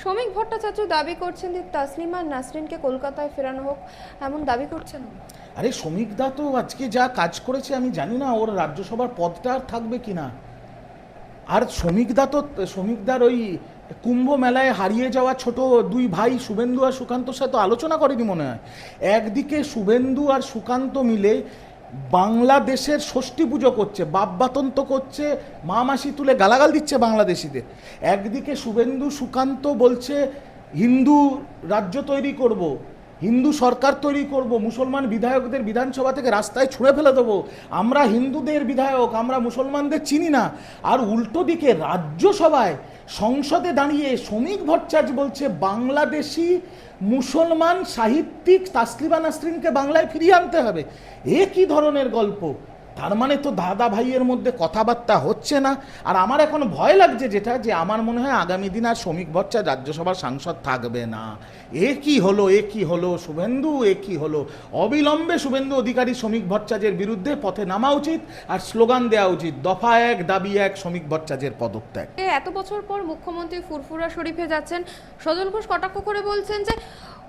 শ্রমিক ভট্টাচার্য দাবি করছেন যে তাসলিমা নাসরিনকে কলকাতায় ফেরানো হোক এমন দাবি করছেন আরে শ্রমিক দা তো আজকে যা কাজ করেছে, আমি জানি না ওর রাজ্যসভার পদটা আর থাকবে কিনা আর শ্রমিক দা তো শ্রমিক দার ওই কুম্ভ মেলায় হারিয়ে যাওয়া ছোট দুই ভাই শুভেন্দু আর সুকান্তর সাথে আলোচনা করেনি মনে হয়। একদিকে শুভেন্দু আর সুকান্ত মিলে বাংলাদেশের ষষ্ঠী পুজো করছে, বাপবাতন্ত করছে, মা মাসি তুলে গালাগাল দিচ্ছে বাংলাদেশিদের একদিকে শুভেন্দু সুকান্ত বলছে, হিন্দু রাজ্য তৈরি করব। হিন্দু সরকার তৈরি করব, মুসলমান বিধায়কদের বিধানসভা থেকে রাস্তায় ছুঁড়ে ফেলে দেবো আমরা হিন্দুদের বিধায়ক, আমরা মুসলমানদের চিনি না আর উল্টো দিকে রাজ্যসভায় সংসদে দাঁড়িয়ে শ্রমিক ভট্টাচার্য বলছে, বাংলাদেশি মুসলমান সাহিত্যিক তাসলিমা নাসরিনকে বাংলায় ফিরিয়ে আনতে হবে। এ কি ধরনের গল্প? তার মানে তো দাদা ভাইয়ের মধ্যে কথাবার্তা হচ্ছে না। আর আমার এখন ভয় লাগছে যেটা, যে আমার মনে হয় আগামী দিন আর শ্রমিক ভট্টাচার্য রাজ্যসভার সাংসদ থাকবে না। এ কি হলো, এ কি হলো, শুভেন্দু, এ কি হলো? অবিলম্বে শুভেন্দু অধিকারী শ্রমিক ভট্টাচার্যের বিরুদ্ধে পথে নামা উচিত আর স্লোগান দেওয়া উচিত, দফা এক, দাবি এক, শ্রমিক ভট্টাচার্যের পদত্যাগ। এত বছর পর মুখ্যমন্ত্রী ফুরফুরা শরীফে যাচ্ছেন, সজল ঘোষ কটাক্ষ করে বলছেন যে,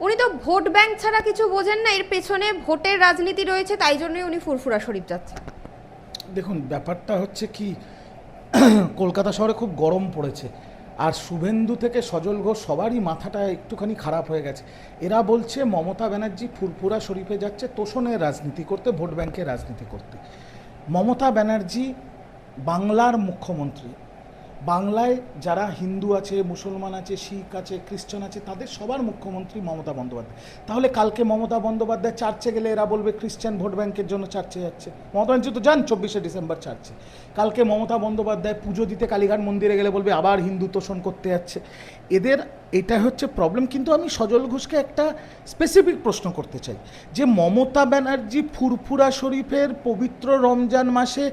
উনি তো ভোট ব্যাংক ছাড়া কিছু বোঝেন না, এর পেছনে ভোটের রাজনীতি রয়েছে, তাই জন্যই উনি ফুরফুরা শরীফ যাচ্ছেন। দেখুন, ব্যাপারটা হচ্ছে কি, কলকাতা শহরে খুব গরম পড়েছে। আর শুভেন্দু থেকে সজল ঘোষ সবারই মাথাটা একটুখানি খারাপ হয়ে গেছে। এরা বলছে, মমতা ব্যানার্জি ফুরফুরা শরীফে যাচ্ছে, তোষণের রাজনীতি করতে, ভোট ব্যাংকের রাজনীতি করতে। মমতা ব্যানার্জি বাংলার মুখ্যমন্ত্রী। বাংলায় যারা হিন্দু আছে, মুসলমান আছে, শিখ আছে, খ্রিস্টান আছে, তাদের সবার মুখ্যমন্ত্রী মমতা বন্দ্যোপাধ্যায়। তাহলে কালকে মমতা বন্দ্যোপাধ্যায় চার্চে গেলে এরা বলবে খ্রিস্টান ভোট ব্যাংকের জন্য চার্চে যাচ্ছে। মমতা ব্যানার্জি তো যান চব্বিশে ডিসেম্বর চার্চে। কালকে মমতা বন্দ্যোপাধ্যায় পুজো দিতে কালীঘাট মন্দিরে গেলে বলবে আবার হিন্দু তোষণ করতে যাচ্ছে। এদের এটা হচ্ছে প্রবলেম কিন্তু আমি সজল ঘোষকে একটা স্পেসিফিক প্রশ্ন করতে চাই। যে মমতা ব্যানার্জি ফুরফুরা শরীফের পবিত্র রমজান মাসে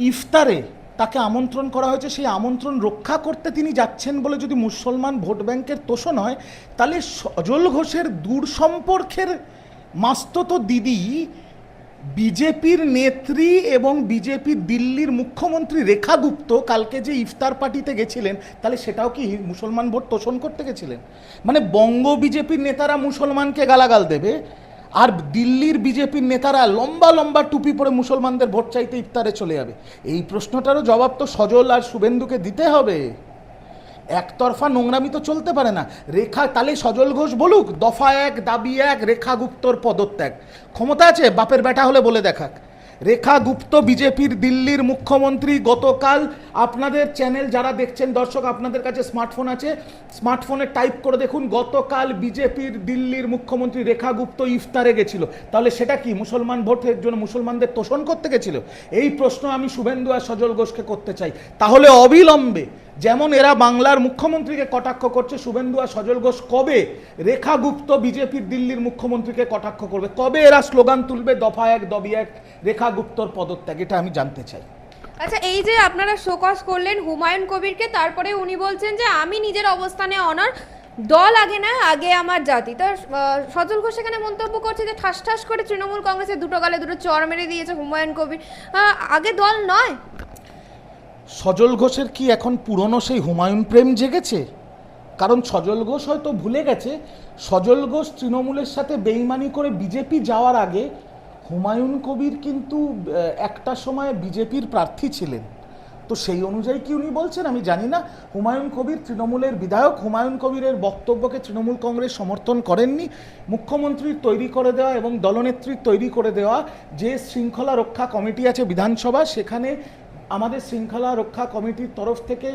ইফতারে তাকে আমন্ত্রণ করা হয়েছে, সেই আমন্ত্রণ রক্ষা করতে তিনি যাচ্ছেন বলে যদি মুসলমান ভোট ব্যাংকের তোষণ হয়, তাহলে সজল ঘোষের দূর সম্পর্কের মাস্তত দিদি, বিজেপির নেত্রী এবং বিজেপি দিল্লির মুখ্যমন্ত্রী রেখা গুপ্ত কালকে যে ইফতার পার্টিতে গেছিলেন, তাহলে সেটাও কি মুসলমান ভোট তোষণ করতে গেছিলেন? মানে বঙ্গ বিজেপির নেতারা মুসলমানকে গালাগাল দেবে? আর দিল্লির বিজেপির নেতারা লম্বা লম্বা টুপি পরে মুসলমানদের ভোট চাইতে ইফতারে চলে যাবে। এই প্রশ্নটারও জবাব তো সজল আর শুভেন্দুকে দিতে হবে। একতরফা নোংরামি তো চলতে পারে না। রেখা তালে সজল ঘোষ বলুক, দফা এক, দাবি এক, রেখা গুপ্তর পদত্যাগ। ক্ষমতা আছে, বাপের ব্যাটা হলে বলে দেখাক। রেখা গুপ্ত বিজেপির দিল্লির মুখ্যমন্ত্রী গতকাল আপনাদের চ্যানেল যারা দেখছেন, দর্শক আপনাদের কাছে স্মার্টফোন আছে, স্মার্টফোনে টাইপ করে দেখুন, গতকাল বিজেপির দিল্লির মুখ্যমন্ত্রী রেখা গুপ্ত ইফতারে গেছিল। তাহলে সেটা কি? মুসলমান ভোটের জন্য মুসলমানদের তোষণ করতে গেছিল? এই প্রশ্ন আমি শুভেন্দু আর সজল ঘোষকে করতে চাই। তাহলে অবিলম্বে যেমন এরা বাংলার মুখ্যমন্ত্রীকে কটাক্ষ করছে, শুভেন্দু আর সজল ঘোষ কবে রেখা গুপ্ত বিজেপির দিল্লির মুখ্যমন্ত্রীকে কটাক্ষ করবে? কবে এরা স্লোগান তুলবে, দফা এক, দবি এক, রেখা গুপ্তর পদত্যাগ? এটা আমি জানতে চাই। আচ্ছা এই যে আপনারা শোকজ করলেন হুমায়ুন কবিরকে, তারপরে উনি বলছেন যে আমি নিজের অবস্থানে অনার, দল আগে না, আগে আমার জাতি। তার সজল ঘোষ এখানে মন্তব্য করছে যে ঠাস ঠাস করে তৃণমূল কংগ্রেসের দুটো গালে দুটো চর মেরে দিয়েছে হুমায়ুন কবির। আগে দল নয় সজল ঘোষের কি এখন পুরনো সেই হুমায়ুন প্রেম জেগেছে? কারণ সজল ঘোষ হয়তো ভুলে গেছে, সজল ঘোষ তৃণমূলের সাথে বেইমানি করে বিজেপি যাওয়ার আগে হুমায়ুন কবির কিন্তু একটা সময় বিজেপির প্রার্থী ছিলেন। তো সেই অনুযায়ী কি উনি বলছেন? আমি জানি না। হুমায়ুন কবির তৃণমূলের বিধায়ক, হুমায়ুন কবিরের বক্তব্যকে তৃণমূল কংগ্রেস সমর্থন করেননি। মুখ্যমন্ত্রীর তৈরি করে দেওয়া এবং দলনেত্রীর তৈরি করে দেওয়া যে শৃঙ্খলা রক্ষা কমিটি আছে বিধানসভা, সেখানে আমাদের শৃঙ্খলা রক্ষা কমিটির তরফ থেকে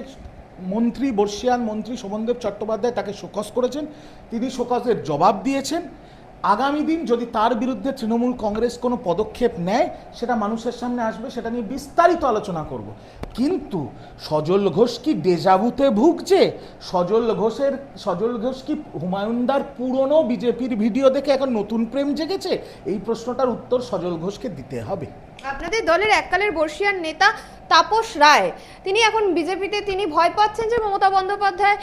মন্ত্রী বর্ষিয়ান মন্ত্রী শোভনদেব চট্টোপাধ্যায় তাকে শোকস করেছেন। তিনি শোকজের জবাব দিয়েছেন। আগামী দিন যদি তার বিরুদ্ধে তৃণমূল কংগ্রেস কোনো পদক্ষেপ নেয়, সেটা মানুষের সামনে আসবে, সেটা নিয়ে বিস্তারিত আলোচনা করব। কিন্তু সজল ঘোষ কি ডেজাবুতে ভুগছে? সজল ঘোষের, সজল ঘোষ কি হুমায়ুনদার পুরনো বিজেপির ভিডিও দেখে এখন নতুন প্রেম জেগেছে? এই প্রশ্নটার উত্তর সজল ঘোষকে দিতে হবে। আপনাদের দলের এককালের বর্ষিয়ান নেতা তাপস রায়, তিনি এখন বিজেপিতে, তিনি ভয় পাচ্ছেন যে মমতা বন্দ্যোপাধ্যায়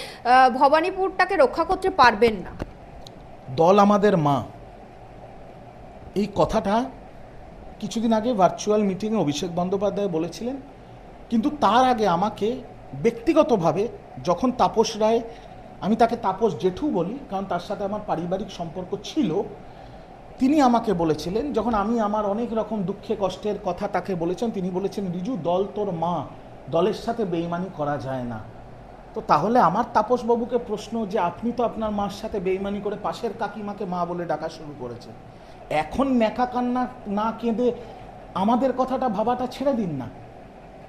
ভবানীপুরটাকে রক্ষা করতে পারবেন না। দল আমাদের মা। এই কথাটা কিছুদিন আগে ভার্চুয়াল মিটিংয়ে অভিষেক বন্দ্যোপাধ্যায় বলেছিলেন। কিন্তু তার আগে আমাকে ব্যক্তিগতভাবে যখন তাপস রায়, আমি তাকে তাপস জেঠু বলি, কারণ তার সাথে আমার পারিবারিক সম্পর্ক ছিল, তিনি আমাকে বলেছিলেন, যখন আমি আমার অনেক রকম দুঃখে কষ্টের কথা তাকে বলেছেন তিনি বলেছেন, রিজু, দল তোর মা, দলের সাথে বেইমানি করা যায় না। তো তাহলে আমার তাপসবাবুকে প্রশ্ন যে আপনি তো আপনার মার সাথে বেইমানি করে পাশের কাকিমাকে মা বলে ডাকা শুরু করেছেন এখন ন্যাকা কান্না না কেঁদে আমাদের কথাটা ভাবাটা ছেড়ে দিন না।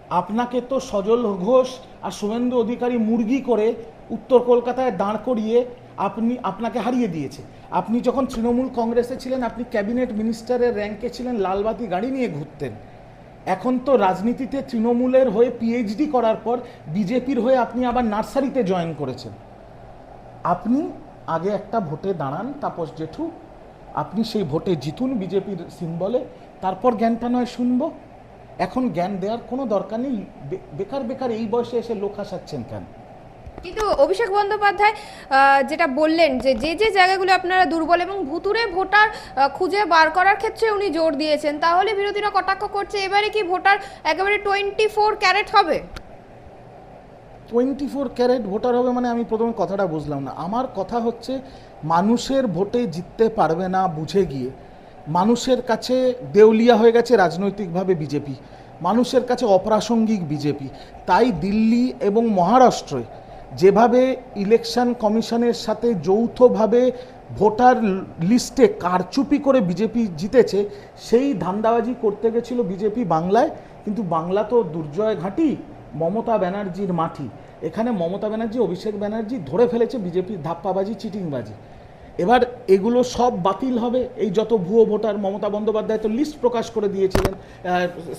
আপনাকে তো সজল ঘোষ আর শুভেন্দু অধিকারী মুরগি করে উত্তর কলকাতায় দাঁড় করিয়ে আপনি, আপনাকে হারিয়ে দিয়েছে। আপনি যখন তৃণমূল কংগ্রেসে ছিলেন, আপনি ক্যাবিনেট মিনিস্টারের র্যাঙ্কে ছিলেন, লালবাতি গাড়ি নিয়ে ঘুরতেন। এখন তো রাজনীতিতে তৃণমূলের হয়ে পিএইচডি করার পর বিজেপির হয়ে আপনি আবার নার্সারিতে জয়েন করেছেন। আপনি আগে একটা ভোটে দাঁড়ান, তাপস জেঠু। আপনি সেই ভোটে জিতুন বিজেপির সিম্বলে, তারপর জ্ঞানটা নয় শুনব। এখন জ্ঞান দেওয়ার কোনো দরকার নেই। বেকার বেকার এই বয়সে এসে লোক হাসাচ্ছেন কেন? কিন্তু অভিষেক বন্দ্যোপাধ্যায় যেটা বললেন যে যে যে জায়গাগুলো আপনারা দুর্বল এবং ভুতুরে ভোটার খুঁজে বার করার ক্ষেত্রে উনি জোর দিয়েছেন, তাহলে বিরোধীরা কটাক্ষ করছে, এবারে কি ভোটার একেবারে টোয়েন্টি ফোর ক্যারেট হবে? টোয়েন্টি ফোর ক্যারেট ভোটার হবে মানে আমি প্রথমে কথাটা বুঝলাম না। আমার কথা হচ্ছে, মানুষের ভোটে জিততে পারবে না বুঝে গিয়ে। মানুষের কাছে দেউলিয়া হয়ে গেছে রাজনৈতিকভাবে বিজেপি। মানুষের কাছে অপ্রাসঙ্গিক বিজেপি। তাই দিল্লি এবং মহারাষ্ট্রে যেভাবে ইলেকশন কমিশনের সাথে যৌথভাবে ভোটার লিস্টে কারচুপি করে বিজেপি জিতেছে, সেই ধান্দাবাজি করতে গেছিল বিজেপি বাংলায়। কিন্তু বাংলা তো দুর্জয় ঘাঁটি, মমতা ব্যানার্জির মাটি। এখানে মমতা ব্যানার্জি, অভিষেক ব্যানার্জি ধরে ফেলেছে বিজেপির ধাপ্পাবাজি, চিটিংবাজি। এবার এগুলো সব বাতিল হবে। এই যত ভুয়ো ভোটার মমতা বন্দ্যোপাধ্যায় তো লিস্ট প্রকাশ করে দিয়েছিলেন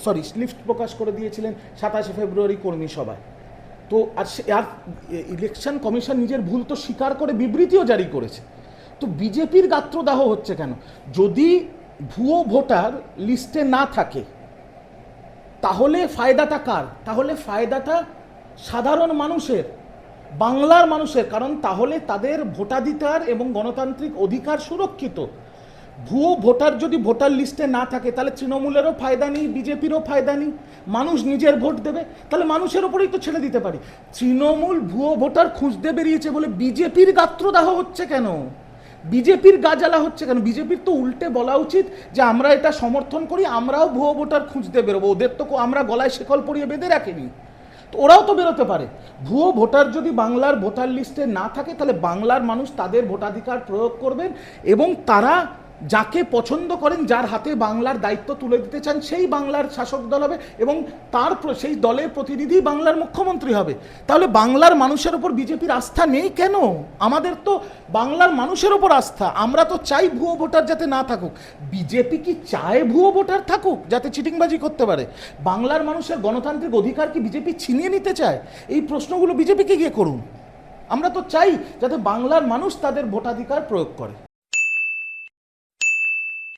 সরি লিস্ট প্রকাশ করে দিয়েছিলেন সাতাশে ফেব্রুয়ারি কর্মী সভায়। তো আর সে- আর ইলেকশন কমিশন নিজের ভুল তো স্বীকার করে বিবৃতিও জারি করেছে। তো বিজেপির গাত্রদাহ হচ্ছে কেন? যদি ভুয়ো ভোটার লিস্টে না থাকে, তাহলে ফায়দাটা কার? তাহলে ফায়দাটা সাধারণ মানুষের, বাংলার মানুষের, কারণ তাহলে তাদের ভোটাধিকার এবং গণতান্ত্রিক অধিকার সুরক্ষিত। ভুয়ো ভোটার যদি ভোটার লিস্টে না থাকে, তাহলে তৃণমূলেরও ফায়দা নেই, বিজেপিরও ফায়দা নেই। মানুষ নিজের ভোট দেবে, তাহলে মানুষের ওপরেই তো ছেড়ে দিতে পারি। তৃণমূল ভুয়ো ভোটার খুঁজতে বেরিয়েছে বলে বিজেপির গাত্রদাহ হচ্ছে কেন? বিজেপির গাজালা হচ্ছে কেন? বিজেপির তো উল্টে বলা উচিত যে আমরা এটা সমর্থন করি, আমরাও ভুয়ো ভোটার খুঁজতে বেরোবো। ওদের তো আমরা গলায় শেকল পরিয়ে বেঁধে রাখিনি। তো ওরাও তো বেরোতে পারে। ভুয়ো ভোটার যদি বাংলার ভোটার লিস্টে না থাকে, তাহলে বাংলার মানুষ তাদের ভোটাধিকার প্রয়োগ করবেন এবং তারা যাকে পছন্দ করেন, যার হাতে বাংলার দায়িত্ব তুলে দিতে চান, সেই বাংলার শাসক দল হবে এবং তার সেই দলের প্রতিনিধি বাংলার মুখ্যমন্ত্রী হবে। তাহলে বাংলার মানুষের ওপর বিজেপির আস্থা নেই কেন? আমাদের তো বাংলার মানুষের ওপর আস্থা। আমরা তো চাই ভুয়ো ভোটার যাতে না থাকুক। বিজেপি কি চায় ভুয়ো ভোটার থাকুক, যাতে চিটিংবাজি করতে পারে? বাংলার মানুষের গণতান্ত্রিক অধিকার কি বিজেপি ছিনিয়ে নিতে চায়? এই প্রশ্নগুলো বিজেপিকে গিয়ে করুন। আমরা তো চাই যাতে বাংলার মানুষ তাদের ভোটাধিকার প্রয়োগ করে।